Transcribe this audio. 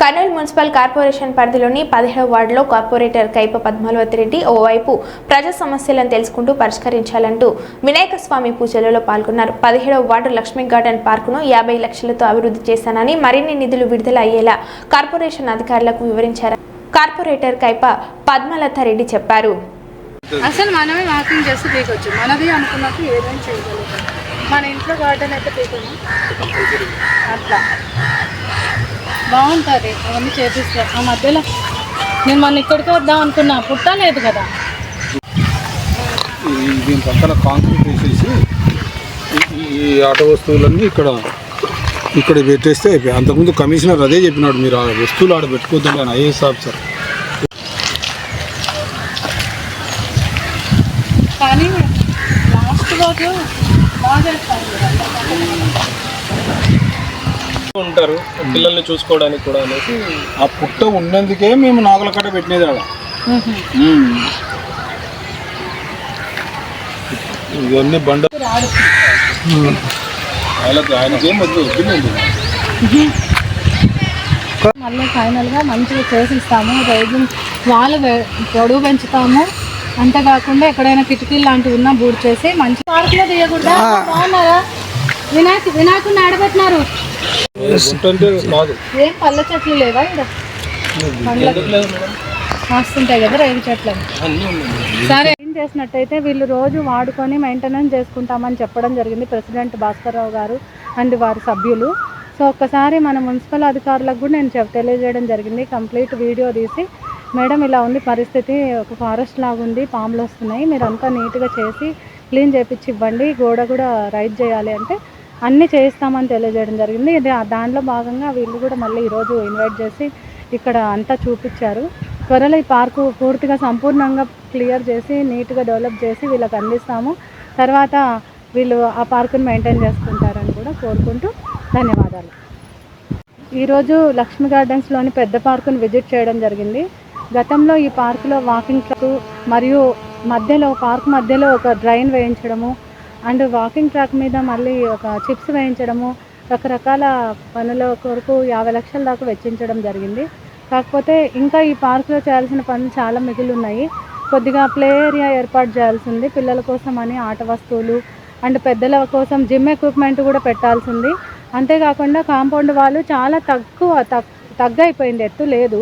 Kurnool municipal corporation పరిధిలోని పదిహేడవ వార్డులో కార్పొరేటర్ కైప పద్మావతి రెడ్డి ఓవైపు ప్రజా సమస్యలను తెలుసుకుంటూ పరిష్కరించాలంటూ వినాయక స్వామి పూజలలో పాల్గొన్నారు. పదిహేడవ వార్డు లక్ష్మీ గార్డెన్ పార్కును యాభై లక్షలతో అభివృద్ధి చేశానని మరిన్ని నిధులు విడుదల అయ్యేలా కార్పొరేషన్ అధికారులకు వివరించారు. కార్పొరేటర్ కైప పద్మలత రెడ్డి చెప్పారు. అసలు మనమే వాకింగ్ చేస్తే పీకొచ్చు. మనది అనుకున్నట్టు ఏదైనా చేయగలుగుతాం. మన ఇంట్లో గార్డెన్ అయితే పీకము అట్లా. బాగుంటుంది. అవన్నీ చేపిస్తా. ఆ మధ్యలో నేను మొన్న ఇక్కడికి వద్దాం అనుకున్నా. పుట్టలేదు కదా. దీని పక్కన కాంక్రీట్ వేసేసి ఈ- ఈ ఆటో వస్తువులన్నీ ఇక్కడ ఇక్కడ పెట్టేస్తే అయిపోయాయి అంతకుముందు కమిషనర్ అదే చెప్పినాడు మీరు ఆ వస్తువులు ఆడ పెట్టుకోవద్దండి అని ఐఏఎస్ ఆఫీసర్. కానీ లాస్ట్ రోజు బాగా చేస్తాను. ఉంటారు పిల్లల్ని చూసుకోవడానికి కూడా అనేసి. ఆ పుట్ట ఉన్నందుకే మేము నాగల కట్ట పెట్టినది ఆడ. ఇవన్నీ బండ ఆయనకి వద్దు వద్దులేండి మళ్ళీ ఫైనల్గా మంచిగా చేసిస్తాము రోజు వాళ్ళు పొడవు పెంచుతాము. అంతేకాకుండా ఎక్కడైనా కిటికీలు లాంటివి ఉన్నా బూడ్ చేసి మంచి పార్కులో తీయకూడదా? బాగున్నారా? వినాయక వినాయకుడిని ఆడబెట్టినారు. ఏం పళ్ళ చెట్లు లేవా కదా రేగు చెట్లు సరే ఏం చేసినట్టయితే వీళ్ళు రోజు వాడుకొని మెయింటెనెన్స్ చేసుకుంటామని చెప్పడం జరిగింది ప్రెసిడెంట్ భాస్కర్ రావు గారు అండ్ వారి సభ్యులు. సో ఒక్కసారి మన మున్సిపల్ అధికారులకు కూడా నేను చెప్ తెలియజేయడం జరిగింది. కంప్లీట్ వీడియో తీసి మేడం ఇలా ఉంది పరిస్థితి. ఒక ఫారెస్ట్ లాగా ఉంది. పాములు వస్తున్నాయి. మీరు అంతా నీట్గా చేసి క్లీన్ చేపించి ఇవ్వండి గోడ కూడా రైట్ చేయాలి అంటే అన్నీ చేయిస్తామని తెలియజేయడం జరిగింది. ఇది ఆ- దాంట్లో భాగంగా వీళ్ళు కూడా మళ్ళీ ఈరోజు ఇన్వైట్ చేసి ఇక్కడ అంతా చూపించారు. త్వరలో ఈ పార్కు పూర్తిగా సంపూర్ణంగా క్లియర్ చేసి నీట్గా డెవలప్ చేసి వీళ్ళకి అందిస్తాము. తర్వాత వీళ్ళు ఆ పార్కుని మెయింటైన్ చేసుకుంటారని కూడా కోరుకుంటూ ధన్యవాదాలు. ఈరోజు లక్ష్మీ గార్డెన్స్లోని పెద్ద పార్కును విజిట్ చేయడం జరిగింది. గతంలో ఈ పార్కులో వాకింగ్ ట్రాక్ మరియు మధ్యలో పార్క్ మధ్యలో ఒక డ్రైన్ వేయించడము అండ్ వాకింగ్ ట్రాక్ మీద మళ్ళీ ఒక చిప్స్ వేయించడము రకరకాల పనుల కొరకు యాభై లక్షల దాకా వెచ్చించడం జరిగింది. కాకపోతే ఇంకా ఈ పార్కులో చేయాల్సిన పనులు చాలా మిగిలి ఉన్నాయి కొద్దిగా ప్లే ఏరియా ఏర్పాటు చేయాల్సి ఉంది పిల్లల కోసం అని ఆట వస్తువులు అండ్ పెద్దల కోసం జిమ్ ఎక్విప్మెంట్ కూడా పెట్టాల్సి ఉంది అంతేకాకుండా కాంపౌండ్ వాళ్ళు చాలా తక్కువ తగ్ తగ్గైపోయింది ఎత్తు లేదు.